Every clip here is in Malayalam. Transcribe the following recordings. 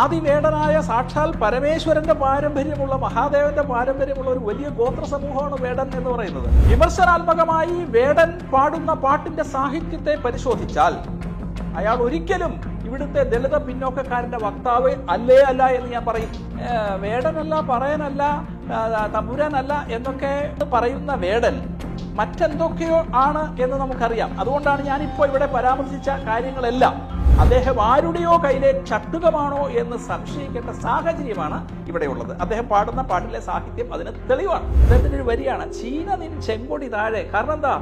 ആദിവേടനായ സാക്ഷാൽ പരമേശ്വരന്റെ പാരമ്പര്യമുള്ള മഹാദേവന്റെ പാരമ്പര്യമുള്ള ഒരു വലിയ ഗോത്ര സമൂഹമാണ് വേടൻ എന്ന് പറയുന്നത്. വിമർശനാത്മകമായി വേടൻ പാടുന്ന പാട്ടിന്റെ സാഹിത്യത്തെ പരിശോധിച്ചാൽ അയാൾ ഒരിക്കലും ഇവിടുത്തെ ദളിത പിന്നോക്കക്കാരന്റെ വക്താവ് അല്ലേ അല്ല എന്ന് ഞാൻ പറയും. വേടനല്ല പറയാനല്ല തമ്പുരാനല്ല എന്നൊക്കെ പറയുന്ന വേടൻ മറ്റെന്തൊക്കെയോ ആണ് എന്ന് നമുക്കറിയാം. അതുകൊണ്ടാണ് ഞാനിപ്പോൾ ഇവിടെ പരാമർശിച്ച കാര്യങ്ങളെല്ലാം. അദ്ദേഹം ആരുടെയോ കയ്യിലെ ചട്ടുകമാണോ എന്ന് സംശയിക്കേണ്ട സാഹചര്യമാണ് ഇവിടെ ഉള്ളത്. അദ്ദേഹം പാടുന്ന പാട്ടിലെ സാഹിത്യം അതിന് തെളിവാണ്. അദ്ദേഹത്തിന്റെ ഒരു വരിയാണ് ചീന നിൻ ചെങ്കൊടി താഴെ. കാരണം എന്താ?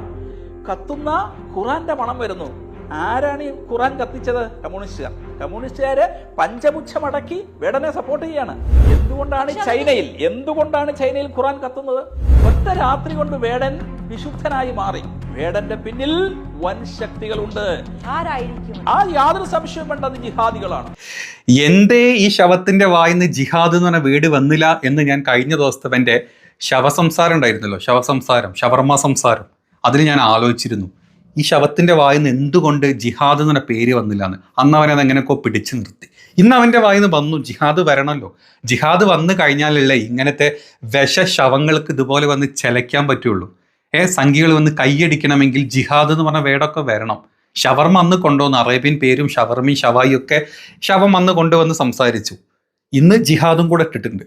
കത്തുന്ന ഖുറാന്റെ മണം വരുന്നു. ആരാണ് ഈ ഖുറാൻ കത്തിച്ചത്? കമ്മ്യൂണിസ്റ്റുകാർ. കമ്മ്യൂണിസ്റ്റുകാര് പഞ്ചമുച്ചമടക്കി വേടനെ സപ്പോർട്ട് ചെയ്യാണ്. എന്തുകൊണ്ടാണ് ചൈനയിൽ എന്തുകൊണ്ടാണ് ചൈനയിൽ ഖുറാൻ കത്തുന്നത്? ഒറ്റ രാത്രി കൊണ്ട് വേടൻ വിശുദ്ധനായി മാറി. വേടന്റെ പിന്നിൽ വൻ ശക്തികളുണ്ട്. ആരായിരിക്കും? ആ യാതൊരു സംശയം വേണ്ട അത് ജിഹാദികളാണ്. എന്റെ ഈ ശവത്തിന്റെ വായിന്ന് ജിഹാദ് എന്ന് പറഞ്ഞ വീട് വന്നില്ല എന്ന് ഞാൻ കഴിഞ്ഞ ദിവസത്തെ എന്റെ ശവസംസാരം ഉണ്ടായിരുന്നല്ലോ. ശവസംസാരം ഷവർമ്മ സംസാരം. അതിൽ ഞാൻ ആലോചിച്ചിരുന്നു. ഈ ശവത്തിന്റെ വായിന്ന് എന്തുകൊണ്ട് ജിഹാദ് എന്ന പേര് വന്നില്ല എന്ന് അന്ന് അവനത് എങ്ങനെയൊക്കെ പിടിച്ചു നിർത്തി. ഇന്ന് അവന്റെ വായിന്ന് വന്നു ജിഹാദ് വരണമല്ലോ ജിഹാദ് വന്നു കഴിഞ്ഞാലല്ലേ ഇങ്ങനത്തെ വിഷ ശവങ്ങൾക്ക് ഇതുപോലെ വന്ന് ചെലയ്ക്കാൻ പറ്റുള്ളൂ. ഏ സംഖ്യകൾ വന്ന് കൈയടിക്കണമെങ്കിൽ ജിഹാദ് എന്ന് പറഞ്ഞ വേടൊക്കെ വരണം. ഷവർമ അന്ന് കൊണ്ടുവന്ന് അറേബ്യൻ പേരും ഷവർമി ഷവായി ഒക്കെ ശവം അന്ന് കൊണ്ടുവന്ന് സംസാരിച്ചു. ഇന്ന് ജിഹാദും കൂടെ ഇട്ടിട്ടുണ്ട്.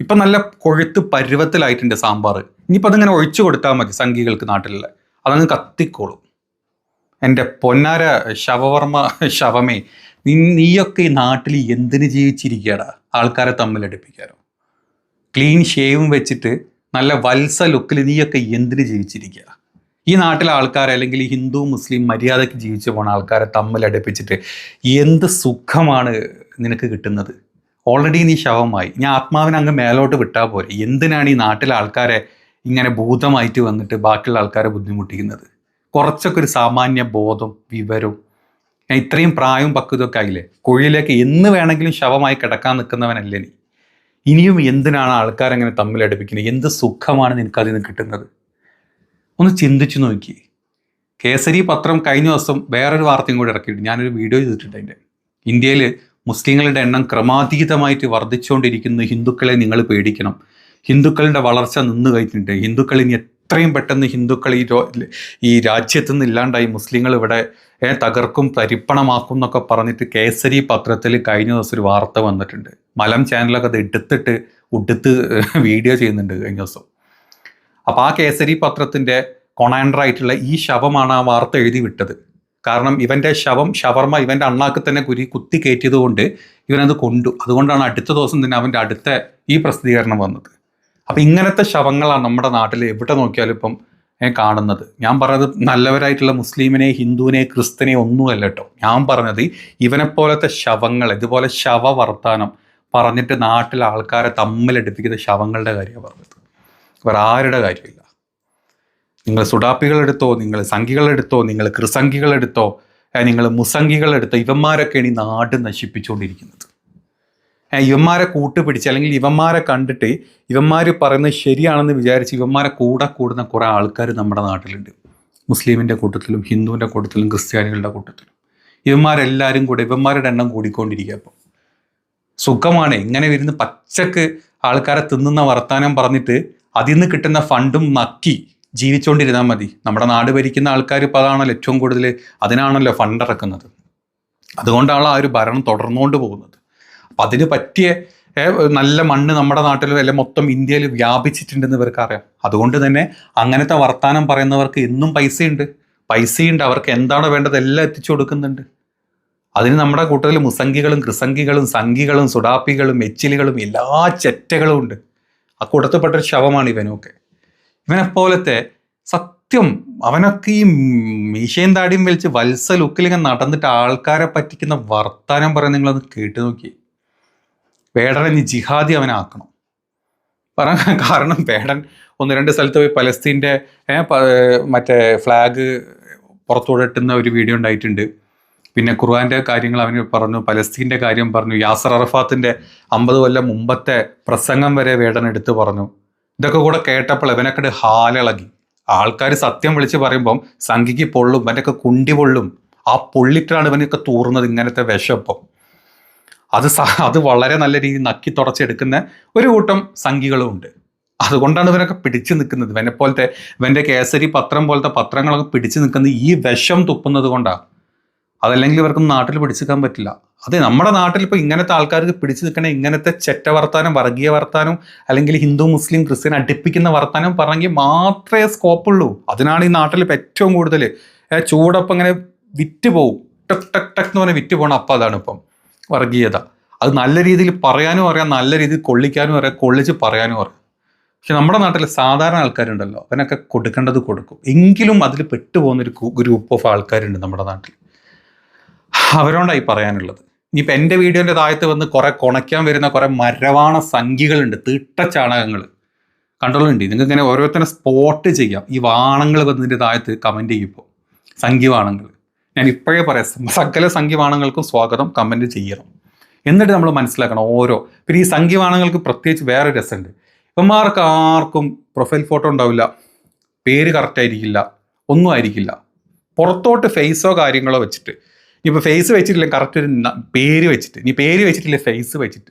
ഇപ്പം നല്ല കൊഴുത്ത് പരുവത്തിലായിട്ടുണ്ട് സാമ്പാർ. ഇനിയിപ്പോൾ അതിങ്ങനെ ഒഴിച്ചു കൊടുത്താൽ മതി സംഘികൾക്ക് നാട്ടിലുള്ള. അതങ്ങ് കത്തിക്കോളും. എന്റെ പൊന്നാര ശവവർമ്മ ശവമേ നീ നീയൊക്കെ ഈ നാട്ടിൽ എന്തിന് ജീവിച്ചിരിക്കുകടാ ആൾക്കാരെ തമ്മിലടുപ്പിക്കാനോ. ക്ലീൻ ഷേവും വെച്ചിട്ട് നല്ല വത്സ ലുക്കിൽ നീയൊക്കെ എന്തിന് ജീവിച്ചിരിക്കുക? ഈ നാട്ടിലെ ആൾക്കാരെ അല്ലെങ്കിൽ ഹിന്ദു മുസ്ലിം മര്യാദയ്ക്ക് ജീവിച്ചു പോണ ആൾക്കാരെ തമ്മിൽ അടുപ്പിച്ചിട്ട് എന്ത് സുഖമാണ് നിനക്ക് കിട്ടുന്നത്? ഓൾറെഡി നീ ശവമായി. ഞാൻ ആത്മാവിനെ അങ്ങ് മേലോട്ട് വിട്ടാൽ പോരെ. എന്തിനാണ് ഈ നാട്ടിലെ ആൾക്കാരെ ഇങ്ങനെ ഭൂതമായിട്ട് വന്നിട്ട് ബാക്കിയുള്ള ആൾക്കാരെ ബുദ്ധിമുട്ടിക്കുന്നത്? കുറച്ചൊക്കെ ഒരു സാമാന്യ ബോധം വിവരവും ഞാൻ ഇത്രയും പ്രായവും പക്വതൊക്കെ ആയില്ലേ? കുഴിയിലേക്ക് എന്ന് വേണമെങ്കിലും ശവമായി കിടക്കാൻ നിൽക്കുന്നവനല്ലേ നീ? ഇനിയും എന്തിനാണ് ആൾക്കാരങ്ങനെ തമ്മിലടുപ്പിക്കുന്നത് എന്ത് സുഖമാണ് നിനക്ക് അതിൽ നിന്ന് കിട്ടുന്നത്? ഒന്ന് ചിന്തിച്ചു നോക്കി. കേസരി പത്രം കഴിഞ്ഞ ദിവസം വേറൊരു വാർത്തയും കൂടി ഇറക്കിയിട്ട് ഞാനൊരു വീഡിയോ ചെയ്തിട്ടുണ്ട് അതിന്റെ. ഇന്ത്യയിൽ മുസ്ലിങ്ങളുടെ എണ്ണം ക്രമാതീതമായിട്ട് വർദ്ധിച്ചുകൊണ്ടിരിക്കുന്ന. ഹിന്ദുക്കളെ നിങ്ങൾ പേടിക്കണം. ഹിന്ദുക്കളുടെ വളർച്ച നിന്ന് കഴിഞ്ഞിട്ടുണ്ട്. ഹിന്ദുക്കൾ ഇനി എത്രയും പെട്ടെന്ന് ഹിന്ദുക്കൾ ഈ ഈ രാജ്യത്ത് നിന്ന് ഇല്ലാണ്ടായി മുസ്ലിങ്ങൾ ഇവിടെ തകർക്കും തരിപ്പണമാക്കും എന്നൊക്കെ പറഞ്ഞിട്ട് കേസരി പത്രത്തിൽ കഴിഞ്ഞ ദിവസം ഒരു വാർത്ത വന്നിട്ടുണ്ട്. മലം ചാനലൊക്കെ അത് എടുത്തിട്ട് ഉടുത്ത് വീഡിയോ ചെയ്യുന്നുണ്ട് കഴിഞ്ഞ ദിവസം. അപ്പോൾ ആ കേസരി പത്രത്തിന്റെ കൊണാൻഡറായിട്ടുള്ള ഈ ശവമാണ് ആ വാർത്ത എഴുതി വിട്ടത്. കാരണം ഇവന്റെ ശവം ഷവർമ്മ ഇവന്റെ അണ്ണാക്ക് തന്നെ കുരി കുത്തി കയറ്റിയത് കൊണ്ട് ഇവനത് കൊണ്ടു. അതുകൊണ്ടാണ് അടുത്ത ദിവസം തന്നെ അവന്റെ അടുത്ത ഈ പ്രസിദ്ധീകരണം വന്നത്. അപ്പം ഇങ്ങനത്തെ ശവങ്ങളാണ് നമ്മുടെ നാട്ടിൽ എവിടെ നോക്കിയാലും ഇപ്പം ഞാൻ കാണുന്നത്. ഞാൻ പറഞ്ഞത് നല്ലവരായിട്ടുള്ള മുസ്ലിമിനെ ഹിന്ദുവിനെ ക്രിസ്ത്യനെ ഒന്നുമല്ല കേട്ടോ. ഞാൻ പറഞ്ഞത് ഇവനെപ്പോലത്തെ ശവങ്ങൾ ഇതുപോലെ ശവ വർത്താനം പറഞ്ഞിട്ട് നാട്ടിലെ ആൾക്കാരെ തമ്മിലെടുപ്പിക്കുന്ന ശവങ്ങളുടെ കാര്യമാണ് പറഞ്ഞത്. വേറെ ആരുടെ കാര്യമില്ല. നിങ്ങൾ സുഡാപ്പികളെടുത്തോ നിങ്ങൾ സംഘികളെടുത്തോ നിങ്ങൾ ക്രിസംഖികളെടുത്തോ നിങ്ങൾ മുസംഖികളെടുത്തോ ഇവന്മാരൊക്കെയാണ് ഈ നാട് നശിപ്പിച്ചുകൊണ്ടിരിക്കുന്നത്. ഇവന്മാരെ കൂട്ടുപിടിച്ച് അല്ലെങ്കിൽ ഇവന്മാരെ കണ്ടിട്ട് ഇവന്മാർ പറയുന്നത് ശരിയാണെന്ന് വിചാരിച്ച് ഇവന്മാരെ കൂടെ കൂടുന്ന കുറേ ആൾക്കാർ നമ്മുടെ നാട്ടിലുണ്ട്. മുസ്ലിമിന്റെ കൂട്ടത്തിലും ഹിന്ദുവിന്റെ കൂട്ടത്തിലും ക്രിസ്ത്യാനികളുടെ കൂട്ടത്തിലും. ഇവന്മാരെല്ലാവരും കൂടെ ഇവന്മാരുടെ എണ്ണം കൂടിക്കൊണ്ടിരിക്കുക അപ്പം സുഖമാണ്. ഇങ്ങനെ വരുന്ന പച്ചക്ക് ആൾക്കാരെ തിന്നുന്ന വർത്താനം പറഞ്ഞിട്ട് അതിൽ നിന്ന് കിട്ടുന്ന ഫണ്ടും നക്കി ജീവിച്ചുകൊണ്ടിരുന്നാൽ മതി. നമ്മുടെ നാട് ഭരിക്കുന്ന ആൾക്കാർ ഇപ്പോൾ അതാണല്ലോ ഏറ്റവും കൂടുതൽ അതിനാണല്ലോ ഫണ്ട് ഇറക്കുന്നത്. അതുകൊണ്ടാണ് ആ ഒരു ഭരണം തുടർന്നുകൊണ്ട് പോകുന്നത്. അപ്പം അതിന് പറ്റിയ നല്ല മണ്ണ് നമ്മുടെ നാട്ടിൽ അല്ലെ മൊത്തം ഇന്ത്യയിൽ വ്യാപിച്ചിട്ടുണ്ടെന്ന് ഇവർക്ക് അറിയാം. അതുകൊണ്ട് തന്നെ അങ്ങനത്തെ വർത്തമാനം പറയുന്നവർക്ക് ഇന്നും പൈസയുണ്ട്. പൈസയുണ്ട്. അവർക്ക് എന്താണോ വേണ്ടത്? എല്ലാം എത്തിച്ചു കൊടുക്കുന്നുണ്ട്. അതിന് നമ്മുടെ കൂട്ടത്തിൽ മുസംഗികളും ക്രിസംഗികളും സംഘികളും സുഡാപ്പികളും എച്ചിലുകളും എല്ലാ ചെറ്റകളും ഉണ്ട്. ആ കൂട്ടത്തിൽപ്പെട്ടൊരു ശവമാണ് ഇവനൊക്കെ. ഇവനെപ്പോലത്തെ സത്യം അവനൊക്കെ ഈ മീശയും താടിയും വലിച്ച് വത്സ ലുക്കിലിങ്ങനെ നടന്നിട്ട് ആൾക്കാരെ പറ്റിക്കുന്ന വർത്താനം പറയാൻ നിങ്ങളത് കേട്ടു നോക്കി. വേടനെ നീ ജിഹാദി അവനാക്കണം. പറയാൻ കാരണം വേടൻ ഒന്ന് രണ്ട് സ്ഥലത്ത് പോയി പലസ്തീന്റെ മറ്റേ ഫ്ലാഗ് പുറത്തുവിടുന്ന ഒരു വീഡിയോ ഉണ്ടായിട്ടുണ്ട്. പിന്നെ ഖുർആന്റെ കാര്യങ്ങൾ അവന് പറഞ്ഞു പലസ്തീന്റെ കാര്യം പറഞ്ഞു യാസർ അറഫാത്തിന്റെ അമ്പത് കൊല്ലം മുമ്പത്തെ പ്രസംഗം വരെ വേടൻ എടുത്തു പറഞ്ഞു. ഇതൊക്കെ കൂടെ കേട്ടപ്പോൾ ഇവനൊക്കെ ഹാലിളകി. ആൾക്കാർ സത്യം വിളിച്ച് പറയുമ്പം സംഘിക്ക് പൊള്ളും ഇവനൊക്കെ കുണ്ടി പൊള്ളും. ആ പൊള്ളിട്ടാണ് ഇവനൊക്കെ തൂറുന്നത് ഇങ്ങനത്തെ വിഷപ്പം അത് അത് വളരെ നല്ല രീതിയിൽ നക്കി തുടച്ചെടുക്കുന്ന ഒരു കൂട്ടം സംഘികളും ഉണ്ട്. അതുകൊണ്ടാണ് ഇവനൊക്കെ പിടിച്ചു നിൽക്കുന്നത്. ഇവനെ പോലത്തെ ഇവന്റെ കേസരി പത്രം പോലത്തെ പത്രങ്ങളൊക്കെ പിടിച്ചു നിൽക്കുന്നത് ഈ വിഷം തുപ്പുന്നത് കൊണ്ടാണ് അതല്ലെങ്കിൽ ഇവർക്കൊന്നും നാട്ടിൽ പിടിച്ചു നിൽക്കാൻ പറ്റില്ല. അതെ നമ്മുടെ നാട്ടിൽ ഇപ്പോൾ ഇങ്ങനത്തെ ആൾക്കാർക്ക് പിടിച്ചു നിൽക്കണ ഇങ്ങനത്തെ ചെറ്റ വർത്താനം വർഗീയ വർത്താനം അല്ലെങ്കിൽ ഹിന്ദു മുസ്ലിം ക്രിസ്ത്യൻ അടുപ്പിക്കുന്ന വർത്താനം പറഞ്ഞെങ്കിൽ മാത്രമേ സ്കോപ്പുള്ളൂ. അതിനാണ് ഈ നാട്ടിൽ ഇപ്പം ഏറ്റവും കൂടുതൽ ചൂടപ്പം ഇങ്ങനെ വിറ്റ് പോകും ടക് ടക് ടക് എന്ന് പറഞ്ഞാൽ വിറ്റ് പോകണം അപ്പം അതാണ് ഇപ്പം വർഗീയത. അത് നല്ല രീതിയിൽ പറയാനും അറിയാം നല്ല രീതിയിൽ കൊള്ളിക്കാനും അറിയാം കൊള്ളിച്ച് പറയാനും അറിയാം. പക്ഷെ നമ്മുടെ നാട്ടിൽ സാധാരണ ആൾക്കാരുണ്ടല്ലോ അവനൊക്കെ കൊടുക്കേണ്ടത് കൊടുക്കും. എങ്കിലും അതിൽ പെട്ടുപോകുന്ന ഒരു ഗ്രൂപ്പ് ഓഫ് ആൾക്കാരുണ്ട് നമ്മുടെ നാട്ടിൽ. അവരോണ്ടായി പറയാനുള്ളത്. ഇനിയിപ്പോൾ എന്റെ വീഡിയോന്റെ താഴത്ത് വന്ന് കുറേ കുണയ്ക്കാൻ വരുന്ന കുറേ മരവാണ സംഖ്യകളുണ്ട് തീട്ട ചാണകങ്ങൾ കണ്ടോളുണ്ട്? നിങ്ങൾക്ക് ഇങ്ങനെ ഓരോരുത്തരെ സ്പോട്ട് ചെയ്യാം. ഈ വാണങ്ങൾ വന്നതിന്റെ താഴത്ത് കമന്റ് ചെയ്യുമ്പോൾ. സംഖ്യവാണങ്ങൾ ഞാൻ ഇപ്പോഴേ പറയാം സകല സംഖ്യവാണങ്ങൾക്കും സ്വാഗതം കമന്റ് ചെയ്യണം. എന്നിട്ട് നമ്മൾ മനസ്സിലാക്കണം ഓരോ. പിന്നെ ഈ സംഖ്യവാണങ്ങൾക്ക് പ്രത്യേകിച്ച് വേറെ രസമുണ്ട്. ഇവന്മാർക്ക് ആർക്കും പ്രൊഫൈൽ ഫോട്ടോ ഉണ്ടാവില്ല. പേര് കറക്റ്റ് ആയിരിക്കില്ല. ഒന്നും ആയിരിക്കില്ല. പുറത്തോട്ട് ഫേസോ കാര്യങ്ങളോ വെച്ചിട്ട് ഇപ്പോൾ ഫേസ് വെച്ചിട്ടില്ല കറക്റ്റ് ഒരു പേര് വെച്ചിട്ട്. ഇനി പേര് വെച്ചിട്ടില്ല ഫേസ് വെച്ചിട്ട്.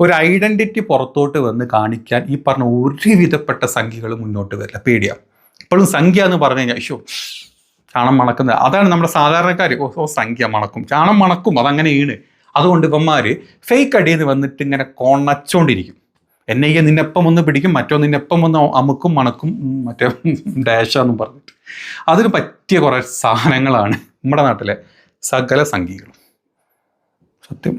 ഒരു ഐഡന്റിറ്റി പുറത്തോട്ട് വന്ന് കാണിക്കാൻ ഈ പറഞ്ഞ ഒരുവിധപ്പെട്ട സംഖ്യകൾ മുന്നോട്ട് വരില്ല. പേടിയാ. ഇപ്പോഴും സംഖ്യ എന്ന് പറഞ്ഞു കഴിഞ്ഞാൽ അയ്യോ ചാണം മണക്കുന്നത് അതാണ് നമ്മുടെ സാധാരണക്കാർ. ഓ ഓ സംഖ്യ മണക്കും. ചാണം മണക്കും അതങ്ങനെ അതങ്ങനെയാണ് അതുകൊണ്ട് ഇവന്മാർ ഫേക്ക് അടിയിൽ നിന്ന് വന്നിട്ട് ഇങ്ങനെ കൊണച്ചോണ്ടിരിക്കും. എന്നെ ഈ നിന്നെപ്പം ഒന്ന് പിടിക്കും മറ്റോ നിന്നെപ്പം ഒന്ന് അമുക്കും മണക്കും മറ്റേ ഡാഷാന്നും പറഞ്ഞിട്ട്. അതിന് പറ്റിയ കുറേ സാധനങ്ങളാണ് നമ്മുടെ നാട്ടിലെ. സകല സംഖ്യകളും സത്യം.